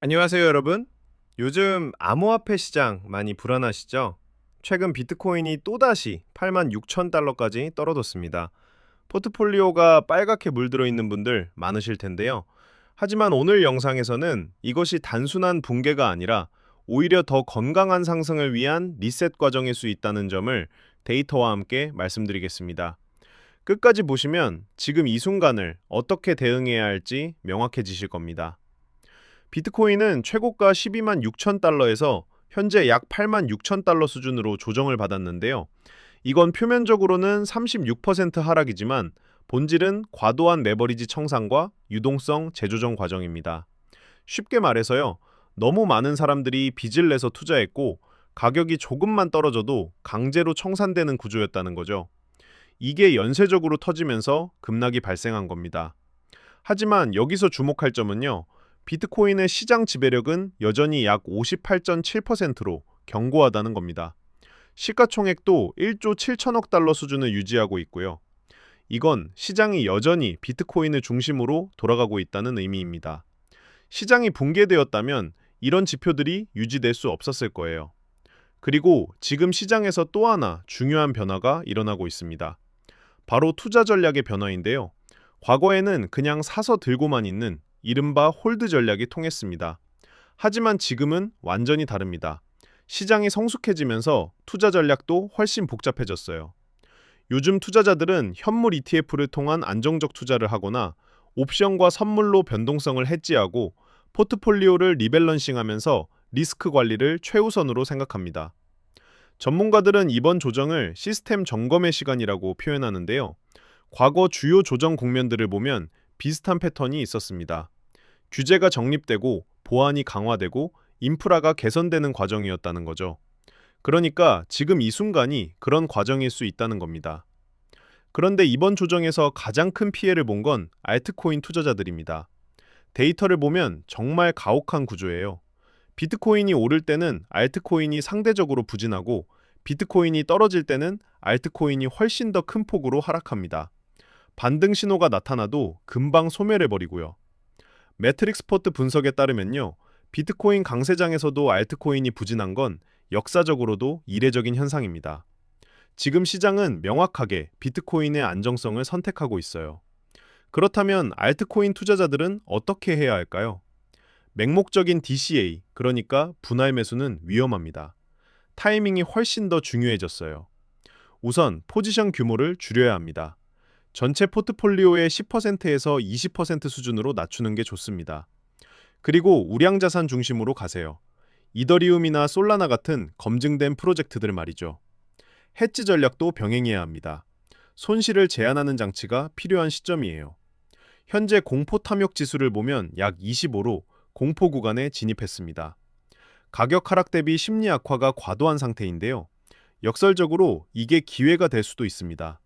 안녕하세요, 여러분. 요즘 암호화폐 시장 많이 불안하시죠? 최근 비트코인이 또다시 8만 6천 달러까지 떨어졌습니다. 포트폴리오가 빨갛게 물들어 있는 분들 많으실 텐데요. 하지만 오늘 영상에서는 이것이 단순한 붕괴가 아니라 오히려 더 건강한 상승을 위한 리셋 과정일 수 있다는 점을 데이터와 함께 말씀드리겠습니다. 끝까지 보시면 지금 이 순간을 어떻게 대응해야 할지 명확해지실 겁니다. 비트코인은 최고가 12만 6천 달러에서 현재 약 8만 6천 달러 수준으로 조정을 받았는데요. 이건 표면적으로는 36% 하락이지만 본질은 과도한 레버리지 청산과 유동성 재조정 과정입니다. 쉽게 말해서요. 너무 많은 사람들이 빚을 내서 투자했고 가격이 조금만 떨어져도 강제로 청산되는 구조였다는 거죠. 이게 연쇄적으로 터지면서 급락이 발생한 겁니다. 하지만 여기서 주목할 점은요. 비트코인의 시장 지배력은 여전히 약 58.7%로 견고하다는 겁니다. 시가총액도 1조 7천억 달러 수준을 유지하고 있고요. 이건 시장이 여전히 비트코인을 중심으로 돌아가고 있다는 의미입니다. 시장이 붕괴되었다면 이런 지표들이 유지될 수 없었을 거예요. 그리고 지금 시장에서 또 하나 중요한 변화가 일어나고 있습니다. 바로 투자 전략의 변화인데요. 과거에는 그냥 사서 들고만 있는 이른바 홀드 전략이 통했습니다. 하지만 지금은 완전히 다릅니다. 시장이 성숙해지면서 투자 전략도 훨씬 복잡해졌어요. 요즘 투자자들은 현물 ETF를 통한 안정적 투자를 하거나 옵션과 선물로 변동성을 해지하고 포트폴리오를 리밸런싱하면서 리스크 관리를 최우선으로 생각합니다. 전문가들은 이번 조정을 시스템 점검의 시간이라고 표현하는데요. 과거 주요 조정 국면들을 보면 비슷한 패턴이 있었습니다. 규제가 정립되고 보안이 강화되고 인프라가 개선되는 과정이었다는 거죠. 그러니까 지금 이 순간이 그런 과정일 수 있다는 겁니다. 그런데 이번 조정에서 가장 큰 피해를 본 건 알트코인 투자자들입니다. 데이터를 보면 정말 가혹한 구조예요. 비트코인이 오를 때는 알트코인이 상대적으로 부진하고 비트코인이 떨어질 때는 알트코인이 훨씬 더 큰 폭으로 하락합니다. 반등 신호가 나타나도 금방 소멸해버리고요. 매트릭스 포트 분석에 따르면요. 비트코인 강세장에서도 알트코인이 부진한 건 역사적으로도 이례적인 현상입니다. 지금 시장은 명확하게 비트코인의 안정성을 선택하고 있어요. 그렇다면 알트코인 투자자들은 어떻게 해야 할까요? 맹목적인 DCA, 그러니까 분할 매수는 위험합니다. 타이밍이 훨씬 더 중요해졌어요. 우선 포지션 규모를 줄여야 합니다. 전체 포트폴리오의 10%에서 20% 수준으로 낮추는 게 좋습니다. 그리고 우량 자산 중심으로 가세요. 이더리움이나 솔라나 같은 검증된 프로젝트들 말이죠. 해지 전략도 병행해야 합니다. 손실을 제한하는 장치가 필요한 시점이에요. 현재 공포 탐욕 지수를 보면 약 25로 공포 구간에 진입했습니다. 가격 하락 대비 심리 악화가 과도한 상태인데요. 역설적으로 이게 기회가 될 수도 있습니다.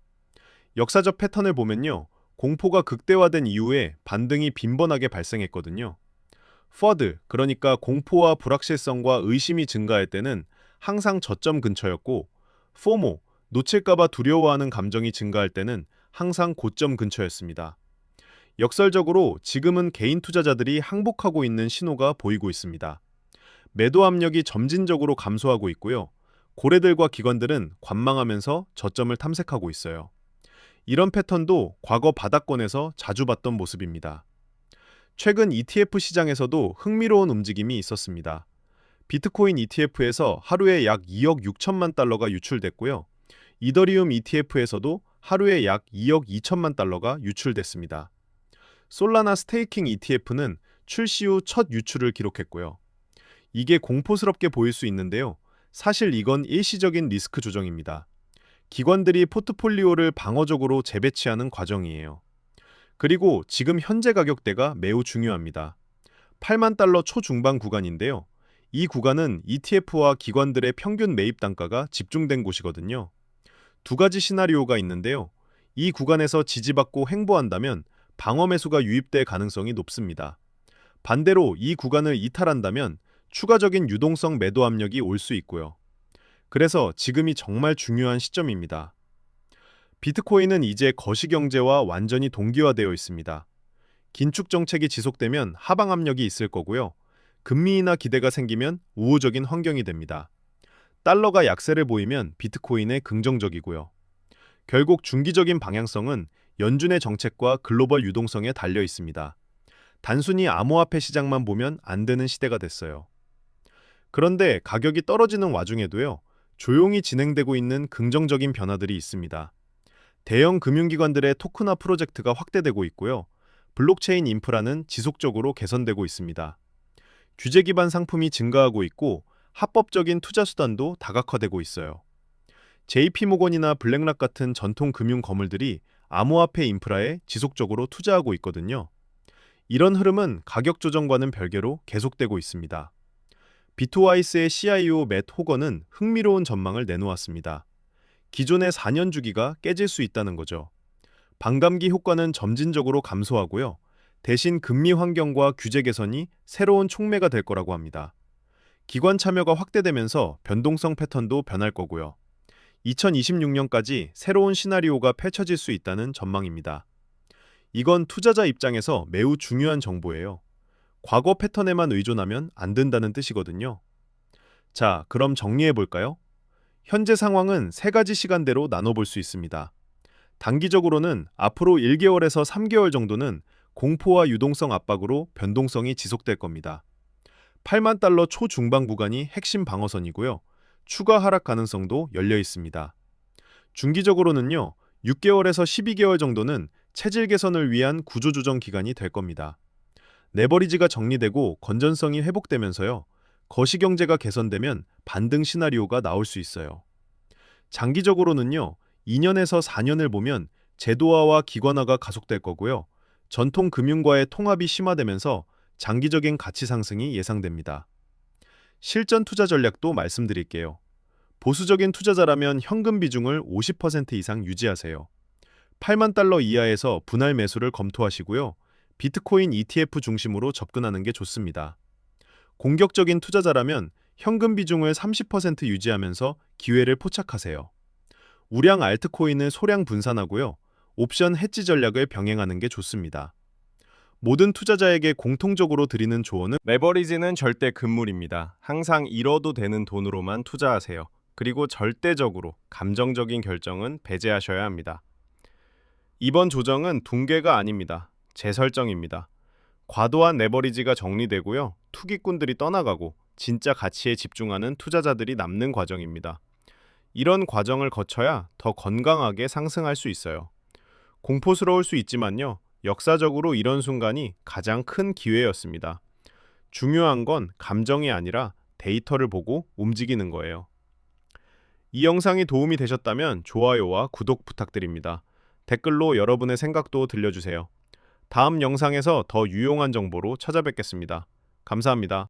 역사적 패턴을 보면요. 공포가 극대화된 이후에 반등이 빈번하게 발생했거든요. 퍼드, 그러니까 공포와 불확실성과 의심이 증가할 때는 항상 저점 근처였고, 포모, 놓칠까봐 두려워하는 감정이 증가할 때는 항상 고점 근처였습니다. 역설적으로 지금은 개인 투자자들이 항복하고 있는 신호가 보이고 있습니다. 매도 압력이 점진적으로 감소하고 있고요. 고래들과 기관들은 관망하면서 저점을 탐색하고 있어요. 이런 패턴도 과거 바닥권에서 자주 봤던 모습입니다. 최근 ETF 시장에서도 흥미로운 움직임이 있었습니다. 비트코인 ETF에서 하루에 약 2억 6천만 달러가 유출됐고요. 이더리움 ETF에서도 하루에 약 2억 2천만 달러가 유출됐습니다. 솔라나 스테이킹 ETF는 출시 후 첫 유출을 기록했고요. 이게 공포스럽게 보일 수 있는데요. 사실 이건 일시적인 리스크 조정입니다. 기관들이 포트폴리오를 방어적으로 재배치하는 과정이에요. 그리고 지금 현재 가격대가 매우 중요합니다. 8만 달러 초중반 구간인데요. 이 구간은 ETF와 기관들의 평균 매입 단가가 집중된 곳이거든요. 두 가지 시나리오가 있는데요. 이 구간에서 지지받고 횡보한다면 방어 매수가 유입될 가능성이 높습니다. 반대로 이 구간을 이탈한다면 추가적인 유동성 매도 압력이 올 수 있고요. 그래서 지금이 정말 중요한 시점입니다. 비트코인은 이제 거시경제와 완전히 동기화되어 있습니다. 긴축 정책이 지속되면 하방 압력이 있을 거고요. 금리인하 기대가 생기면 우호적인 환경이 됩니다. 달러가 약세를 보이면 비트코인에 긍정적이고요. 결국 중기적인 방향성은 연준의 정책과 글로벌 유동성에 달려 있습니다. 단순히 암호화폐 시장만 보면 안 되는 시대가 됐어요. 그런데 가격이 떨어지는 와중에도요, 조용히 진행되고 있는 긍정적인 변화들이 있습니다. 대형 금융기관들의 토크나 프로젝트가 확대되고 있고요. 블록체인 인프라는 지속적으로 개선되고 있습니다. 규제 기반 상품이 증가하고 있고 합법적인 투자 수단도 다각화되고 있어요. JP모건이나 블랙락 같은 전통 금융 거물들이 암호화폐 인프라에 지속적으로 투자하고 있거든요. 이런 흐름은 가격 조정과는 별개로 계속되고 있습니다. 비트와이스의 CIO 맷 호건은 흥미로운 전망을 내놓았습니다. 기존의 4년 주기가 깨질 수 있다는 거죠. 반감기 효과는 점진적으로 감소하고요. 대신 금리 환경과 규제 개선이 새로운 촉매가 될 거라고 합니다. 기관 참여가 확대되면서 변동성 패턴도 변할 거고요. 2026년까지 새로운 시나리오가 펼쳐질 수 있다는 전망입니다. 이건 투자자 입장에서 매우 중요한 정보예요. 과거 패턴에만 의존하면 안 된다는 뜻이거든요. 자, 그럼 정리해 볼까요? 현재 상황은 세 가지 시간대로 나눠볼 수 있습니다. 단기적으로는 앞으로 1개월에서 3개월 정도는 공포와 유동성 압박으로 변동성이 지속될 겁니다. 8만 달러 초중반 구간이 핵심 방어선이고요. 추가 하락 가능성도 열려 있습니다. 중기적으로는요, 6개월에서 12개월 정도는 체질 개선을 위한 구조조정 기간이 될 겁니다. 레버리지가 정리되고 건전성이 회복되면서요, 거시경제가 개선되면 반등 시나리오가 나올 수 있어요. 장기적으로는요, 2년에서 4년을 보면 제도화와 기관화가 가속될 거고요. 전통 금융과의 통합이 심화되면서 장기적인 가치 상승이 예상됩니다. 실전 투자 전략도 말씀드릴게요. 보수적인 투자자라면 현금 비중을 50% 이상 유지하세요. 8만 달러 이하에서 분할 매수를 검토하시고요. 비트코인 ETF 중심으로 접근하는 게 좋습니다. 공격적인 투자자라면 현금 비중을 30% 유지하면서 기회를 포착하세요. 우량 알트코인을 소량 분산하고요. 옵션 해지 전략을 병행하는 게 좋습니다. 모든 투자자에게 공통적으로 드리는 조언은 레버리지는 절대 금물입니다. 항상 잃어도 되는 돈으로만 투자하세요. 그리고 절대적으로 감정적인 결정은 배제하셔야 합니다. 이번 조정은 붕괴가 아닙니다. 재설정입니다. 과도한 레버리지가 정리되고요. 투기꾼들이 떠나가고 진짜 가치에 집중하는 투자자들이 남는 과정입니다. 이런 과정을 거쳐야 더 건강하게 상승할 수 있어요. 공포스러울 수 있지만요. 역사적으로 이런 순간이 가장 큰 기회였습니다. 중요한 건 감정이 아니라 데이터를 보고 움직이는 거예요. 이 영상이 도움이 되셨다면 좋아요와 구독 부탁드립니다. 댓글로 여러분의 생각도 들려주세요. 다음 영상에서 더 유용한 정보로 찾아뵙겠습니다. 감사합니다.